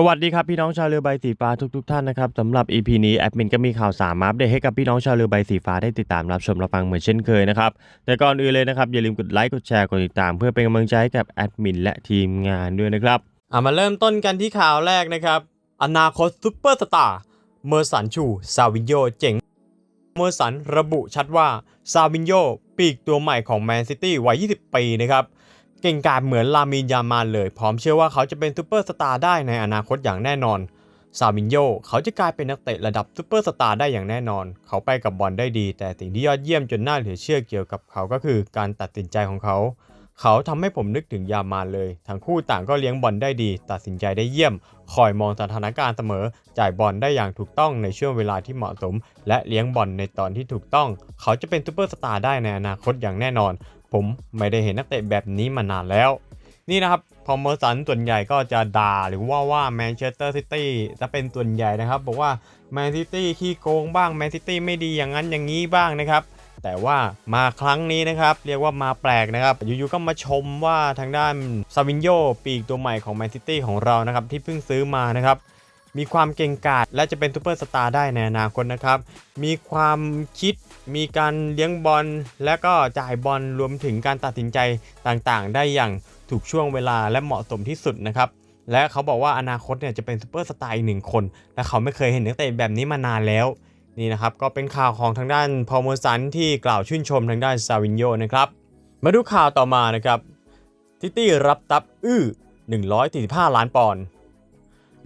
สวัสดีครับพี่น้องชาวเรือใบสีฟ้าทุกๆท่านนะครับสำหรับ EP นี้แอดมินก็มีข่าวสารมาอัปเดตให้กับพี่น้องชาวเรือใบสีฟ้าได้ติดตามรับชมรับฟังเหมือนเช่นเคยนะครับแต่ก่อนอื่นเลยนะครับอย่าลืมกดไลค์กดแชร์กดติดตาม เพื่อเป็นกำลังใจให้กับแอดมินและทีมงานด้วยนะครับอะมาเริ่มต้นกันที่ข่าวแรกนะครับอนาคตซุปเปอร์สตาร์เมอร์สันชูซาวินโยเจ๋งเมอร์สันระบุชัดว่าซาวินโยปีกตัวใหม่ของแมนซิตี้วัย 20 ปีนะครับ เก่งกาจเหมือนลามินยามาเลย พร้อมเชื่อว่าเขาจะเป็นซูเปอร์สตาร์ได้ในอนาคตอย่างแน่นอน ซาวินโยเขาจะกลายเป็นนักเตะระดับซูเปอร์สตาร์ได้อย่างแน่นอน เขาไปกับบอลได้ดี แต่สิ่งที่ยอดเยี่ยมจนน่าเหลือเชื่อเกี่ยวกับเขาก็คือการตัดสินใจของเขา เขาทำให้ผมนึกถึงยามาเลย ทั้งคู่ต่างก็เลี้ยงบอลได้ดี ตัดสินใจได้เยี่ยม คอยมองสถานการณ์เสมอ จ่ายบอลได้อย่างถูกต้องในช่วงเวลาที่เหมาะสม และเลี้ยงบอลในตอนที่ถูกต้อง เขาจะเป็นซูเปอร์สตาร์ได้ในอนาคตอย่างแน่นอน ผมไม่ได้เห็นนักเตะแบบนี้มานานแล้ว นี่นะครับพอมเมอร์สันส่วนใหญ่ก็จะด่าหรือว่าว่าแมนเชสเตอร์ซิตี้จะเป็นส่วนใหญ่นะครับ บอกว่าแมนซิตี้ขี้โกงบ้างแมนซิตี้ไม่ดีอย่างนั้นอย่างนี้บ้างนะครับ แต่ว่ามาครั้งนี้นะครับ เรียกว่ามาแปลกนะครับ อยู่ๆก็มาชมว่าทางด้านซาวินโยปีกตัวใหม่ของแมนซิตี้ของเรานะครับที่เพิ่งซื้อมานะครับ มีความเก่งกาจและจะเป็นซูเปอร์สตาร์ได้ในอนาคตนะครับ มีความคิด มีการเลี้ยงบอล และก็จ่ายบอลรวมถึงการตัดสินใจต่างๆ ได้อย่างถูกช่วงเวลาและเหมาะสมที่สุดนะครับและเขาบอกว่าอนาคตเนี่ยจะเป็นซูเปอร์สตาร์อีกหนึ่งคน และเขาไม่เคยเห็นนักเตะแบบนี้มานานแล้วนี่นะครับก็เป็นข่าวของทางด้านพอมอสันที่กล่าวชื่นชมทางด้านซาวินโยนะครับมาดูข่าวต่อมานะครับซิตี้รับตับอื้อ145 ล้านปอนด์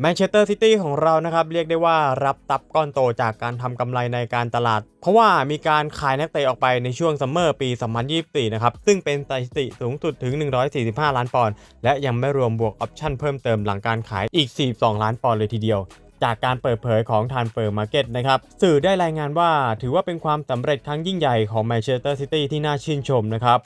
แมนเชสเตอร์ซิตี้ของเรานะครับเรียกได้ว่ารับตับก้อนโตจากการทำกำไรในการตลาด เพราะว่ามีการขายนักเตะออกไปในช่วงซัมเมอร์ปี 2024 นะครับ ซึ่งเป็นสถิติสูงสุดถึง 145 ล้านปอนด์และยังไม่รวมบวกออปชั่นเพิ่มเติมหลังการขายอีก 42 ล้านปอนด์เลยทีเดียวจากการเปิดเผยของทานเฟอร์มาร์เก็ตนะครับ สื่อได้รายงานว่าถือว่าเป็นความสำเร็จครั้งยิ่งใหญ่ของแมนเชสเตอร์ซิตี้ที่น่าชื่นชมนะครับ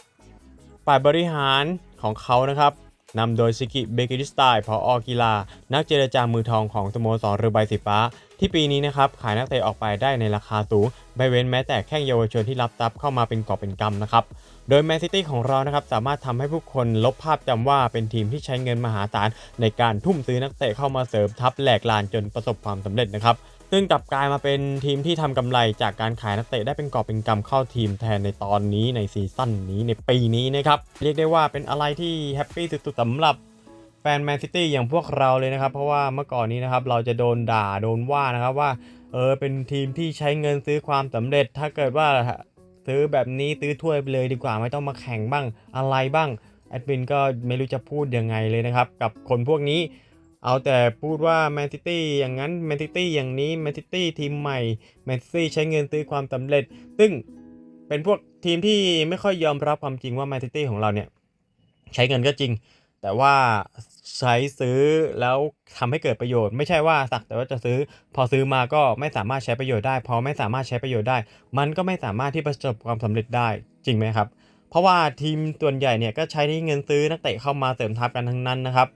ฝ่ายบริหารของเขานะครับ นำโดยซิกิเบกิริสไตล์ผออกีฬา นักเจรจามือทองของสโมสรเรือใบสีฟ้าที่ปีนี้นะครับขายนักเตะออกไปได้ในราคาสูงไม่เว้นแม้แต่แข้งเยาวชนที่รับทรัพย์เข้ามาเป็นกอบเป็นกำนะครับ โดยแมนซิตี้ของเรานะครับสามารถทำให้ผู้คนลบภาพจำว่าเป็นทีมที่ใช้เงินมหาศาลในการทุ่มซื้อนักเตะเข้ามาเสริมทัพแหลกลานจนประสบความสำเร็จนะครับซึ่งกลับกลายมาเป็นทีมที่ทำกำไรจากการขายนักเตะได้เป็นกอบเป็นกำเข้าทีมแทนในตอนนี้ในซีซั่นนี้ในปีนี้นะครับเรียกได้ว่าเป็นอะไรที่แฮปปี้สุดๆสำหรับ ฟนแมนซิตี้อย่างพวกเราเลยนะครับ เพราะว่าเมื่อก่อนนี้นะครับเราจะโดนด่าโดนว่านะครับว่าเออเป็นทีมที่ใช้เงินซื้อความสำเร็จ ถ้าเกิดว่าซื้อแบบนี้ซื้อถ้วยไปเลยดีกว่าไม่ต้องมาแข่งบ้างอะไรบ้างแอดมินก็ไม่รู้จะพูดยังไงเลยนะครับ กับคนพวกนี้ เอาแต่พูดว่าแมนซิตี้อย่างนั้นแมนซิตี้อย่างนี้แมนซิตี้ทีมใหม่แมนซิตี้ใช้เงินซื้อความสำเร็จ ซึ่งเป็นพวกทีมที่ไม่ค่อยยอมรับความจริงว่าแมนซิตี้ของเราเนี่ยใช้เงินก็จริง แต่ว่าใช้ซื้อแล้วทำให้เกิดประโยชน์ ไม่ใช่ว่าสักแต่ว่าจะซื้อ พอซื้อมาก็ไม่สามารถใช้ประโยชน์ได้ พอไม่สามารถใช้ประโยชน์ได้ มันก็ไม่สามารถที่ประสบความสำเร็จได้จริงไหมครับ เพราะว่าทีมส่วนใหญ่เนี่ยก็ใช้เงินซื้อนักเตะเข้ามาเสริมทัพกันทั้งนั้นนะครับ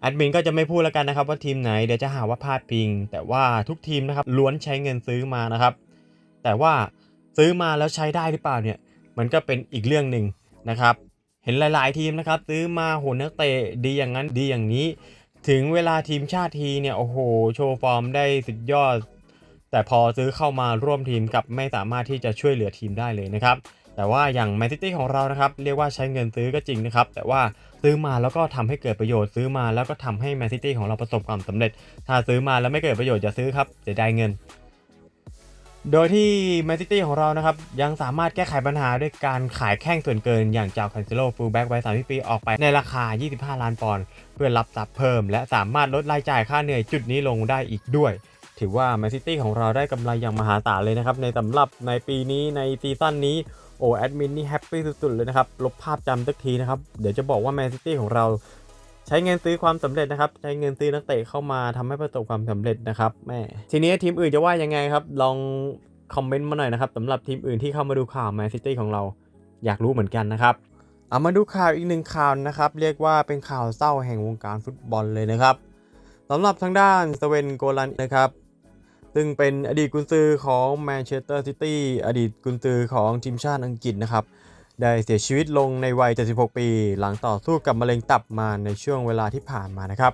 แอดมินก็จะไม่พูดแล้วกันนะครับว่าทีมไหนเดี๋ยวจะหาว่าพลาดพิง แต่ว่าทุกทีมนะครับล้วนใช้เงินซื้อมานะครับ แต่ว่าซื้อมาแล้วใช้ได้หรือเปล่าเนี่ยมันก็เป็นอีกเรื่องหนึ่งนะครับ เห็นหลาย ๆ ทีมนะครับ ซื้อมาโหนักเตะดีอย่างนั้นดีอย่างนี้ ถึงเวลาทีมชาติทีเนี่ยโอ้โหโชว์ฟอร์มได้สุดยอด แต่พอซื้อเข้ามาร่วมทีมกับไม่สามารถที่จะช่วยเหลือทีมได้เลยนะครับแต่ว่าอย่างแมนซิตี้ของเรานะครับเรียกว่าใช้เงินซื้อก็จริงนะครับแต่ว่าซื้อมาแล้วก็ทำให้เกิดประโยชน์ซื้อมาแล้วก็ทำให้แมนซิตี้ของเราประสบความสำเร็จ ถ้าซื้อมาแล้วไม่เกิดประโยชน์อย่าซื้อครับเสียดายเงิน โดยที่แมนซิตี้ของเรานะครับ ยังสามารถแก้ไขปัญหาด้วยการขายแข้งส่วนเกินอย่างจาวคันเซโลฟูลแบ็กไวัย30 ปีออกไปในราคา 25 ล้านปอนด์เพื่อรับทรัพย์เพิ่ม และสามารถลดรายจ่ายค่าเหนื่อยจุดนี้ลงได้อีกด้วย ถือว่าแมนซิตี้ของเราได้กำไรอย่างมหาศาลเลยนะครับ ในสำหรับในปีนี้ในซีซั่นนี้โอ้แอดมินนี่แฮปปี้สุดๆเลยนะครับลบภาพจำสักทีนะครับเดี๋ยวจะบอกว่าแมนซิตี้ของเรา ใช้เงินซื้อความสำเร็จนะครับ ใช้เงินซื้อนักเตะเข้ามาทำให้ประสบความสำเร็จนะครับแม่ทีนี้ทีมอื่นจะว่ายังไงครับลองคอมเมนต์มาหน่อยนะครับสำหรับทีมอื่นที่เข้ามาดูข่าวแมนซิตี้ของเรา อยากรู้เหมือนกันนะครับเอามาดูข่าวอีกหนึ่งข่าวนะครับ เรียกว่าเป็นข่าวเศร้าแห่งวงการฟุตบอลเลยนะครับสำหรับทางด้านสเวนโกลันนะครับ ซึ่งเป็นอดีตกุนซือของแมนเชสเตอร์ซิตี้อดีตกุนซือของทีมชาติอังกฤษนะครับ ได้เสียชีวิตลงในวัย 76 ปี หลังต่อสู้กับมะเร็งตับมาในช่วงเวลาที่ผ่านมานะครับ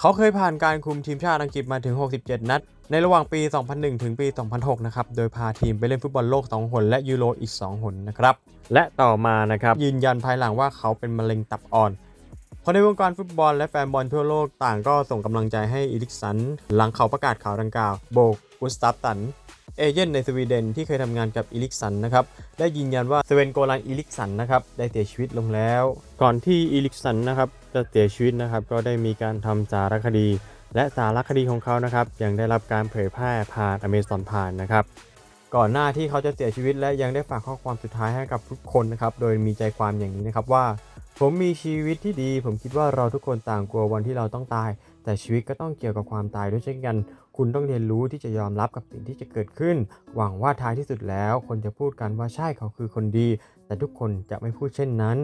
เขาเคยผ่านการคุมทีมชาติอังกฤษมาถึง 67 นัด ในระหว่างปี 2001 ถึงปี 2006 นะครับ โดยพาทีมไปเล่นฟุตบอลโลก 2 หน และยูโรอีก 2 หนนะครับ และต่อมานะครับยืนยันภายหลังว่าเขาเป็นมะเร็งตับอ่อนคนในวงการฟุตบอลและแฟนบอลทั่วโลกต่างก็ส่งกำลังใจให้อีลิกสัน หลังเขาประกาศข่าวดังกล่าว โบกอุสตัฟตัน เอเจนต์ในสวีเดนที่เคยทำงานกับอีลิกสันนะครับได้ยืนยันว่าสเวนโกลันอีลิกสันนะครับได้เสียชีวิตลงแล้ว ก่อนที่อีลิกสันนะครับจะเสียชีวิตนะครับก็ได้มีการทำสารคดี และสารคดีของเขานะครับยังได้รับการเผยแพร่ผ่านอเมซอนผ่านนะครับก่อนหน้าที่เขาจะเสียชีวิตและยังได้ฝากข้อความสุดท้ายให้กับทุกคนนะครับโดยมีใจความอย่างนี้นะครับว่า ผมมีชีวิตที่ดี ผมคิดว่าเราทุกคนต่างกลัววันที่เราต้องตาย แต่ชีวิตก็ต้องเกี่ยวกับความตายด้วยเช่นกัน คุณต้องเรียนรู้ที่จะยอมรับกับสิ่งที่จะเกิดขึ้น หวังว่าท้ายที่สุดแล้ว คนจะพูดกันว่าใช่เขาคือคนดี แต่ทุกคนจะไม่พูดเช่นนั้น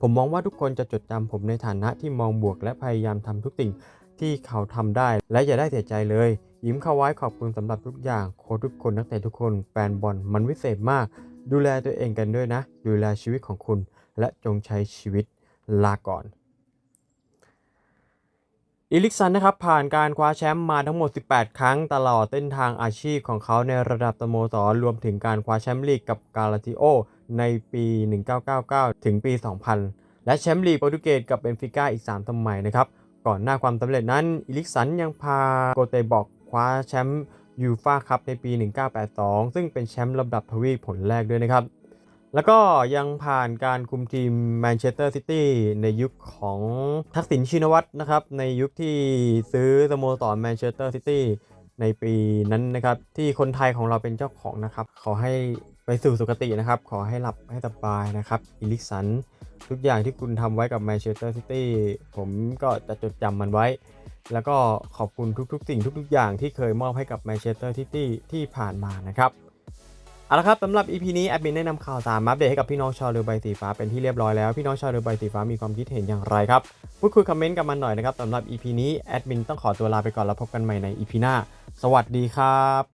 ผมมองว่าทุกคนจะจดจำผมในฐานะที่มองบวกและพยายามทำทุกสิ่งที่เขาทำได้ และอย่าได้เสียใจเลย ยิ้มเข้าไว้ขอบคุณสำหรับทุกอย่างโค้ชทุกคนนักเตะทุกคนแฟนบอลมันวิเศษมาก ดูแลตัวเองกันด้วยนะ ดูแลชีวิตของคุณ และจงใช้ชีวิตลาก่อน อีลิกซันนะครับผ่านการคว้าแชมป์มาทั้งหมด 18 ครั้งตลอดเส้นทางอาชีพของเขาในระดับสโมสรรวมถึงการคว้าแชมป์ลีกกับกาลาติโอในปี 1999 ถึงปี 2000 และแชมป์ลีกโปรตุเกสกับเบนฟิก้าอีก 3 สมัยนะครับ ก่อนหน้าความสำเร็จนั้นอีลิกสันยังพาโกเตบอกคว้าแชมป์ยูฟาคัพในปี 1982 ซึ่งเป็นแชมป์ลำดับทวีปผลแรกด้วยนะครับ แล้วก็ยังผ่านการคุมทีมแมนเชสเตอร์ซิตี้ในยุคของทักษิณชินวัตรนะครับ ในยุคที่ซื้อสโมสรแมนเชสเตอร์ซิตี้ในปีนั้นนะครับ ที่คนไทยของเราเป็นเจ้าของนะครับ ขอให้ไปสู่สุคตินะครับ ขอให้หลับให้สบายนะครับอีลิกสัน ทุกอย่างที่คุณทำไว้กับแมนเชสเตอร์ซิตี้ผมก็จะจดจำมันไว้ แล้วก็ขอบคุณทุกๆ สิ่งทุก ๆ อย่างที่เคยมอบให้กับแมนเชสเตอร์ซิตี้ที่ผ่านมานะครับ เอาละครับสำหรับ EP นี้แอดมินได้นำข่าวสารมาอัปเดตให้กับพี่น้องชาวเรือใบสีฟ้าเป็นที่เรียบร้อยแล้ว พี่น้องชาวเรือใบสีฟ้ามีความคิดเห็นอย่างไรครับพูดคุยคอมเมนต์กันมาหน่อยนะครับสำหรับ EP นี้แอดมินต้องขอตัวลาไปก่อนแล้วพบกันใหม่ใน EP หน้า สวัสดีครับ